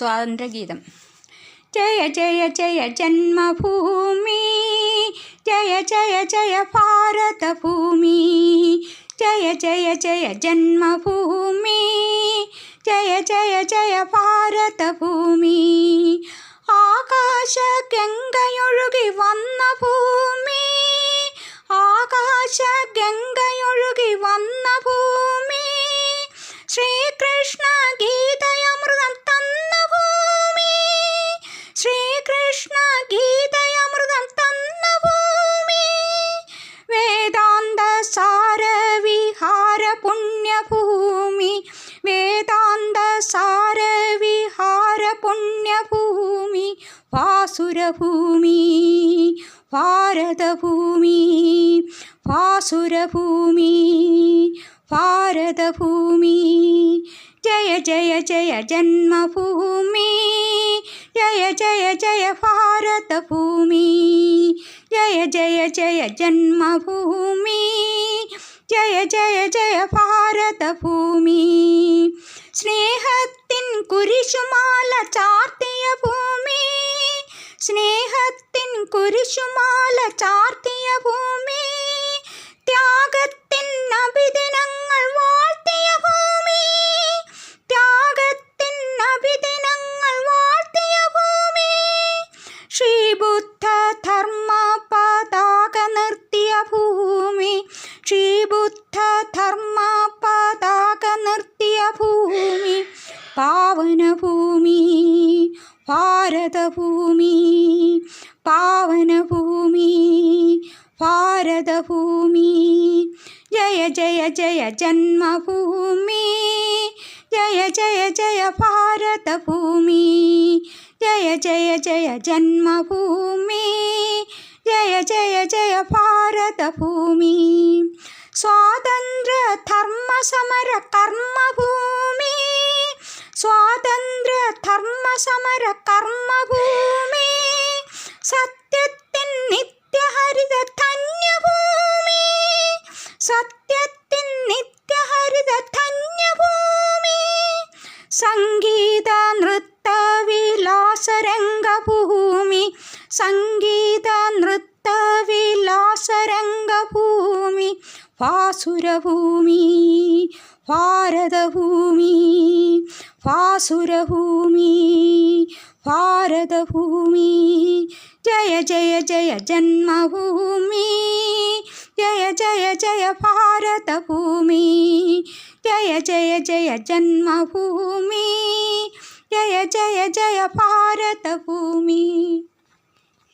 സ്വാതന്ത്ര്യഗീതം ജയ ജയ ജയ ജന്മഭൂമി ജയ ജയ ജയ ഭാരതഭൂമി ജയ ജയ ജയ ജന്മഭൂമി ജയ ജയ ജയ ഭാരതഭൂമി ആകാശ ഗംഗയൊഴുകി വന്ന ഭൂമി ആകാശ ഗംഗയൊഴുകി വന്ന ഭൂമി ശ്രീകൃഷ്ണ ഗീതയമൃതം पुण्यभूमि वेदान्तसारविहार पुण्यभूमि वासुर भूमि भारत भूमि जय जय जय जन्म भूमि जय जय जय भारत भूमि जय जय जय जन्म भूमि ജയ ജയ ഭാരത ഭാരതഭൂമി സ്നേഹത്തിൻ കുരിശുമാല ചാർത്തിയ ഭൂമി. സ്നേഹത്തിൻ കുരിശുമാല ചാർത്തിയ ഭൂമി. ത്യാഗത്തിൻ അഭിദിനങ്ങൾ पावन भूमि भारत भूमि पावन भूमि भारत भूमि जय जय जय जन्म भूमि जय जय जय भारत भूमि जय जय जय जन्म भूमि जय जय जय भारत भूमि स्वातंत्र धर्म, समर, कर्म കർമ്മഭൂമി? സത്യത്തിൻ നിത്യഹരിത ധന്യഭൂമി. സത്യത്തിൻ നിത്യഹരിത ധന്യഭൂമി. സംഗീത നൃത്ത വിലാസരംഗഭൂമി സംഗീത നൃത്ത വിലാസരംഗഭൂമി വാസുരഭൂമി ഭാരതഭൂമി. वासुरभूमि भारतभूमि जय जय जय जन्मभूमि, जय जय जय भारतभूमि, जय जय जय जन्मभूमि, जय जय जय भारतभूमि।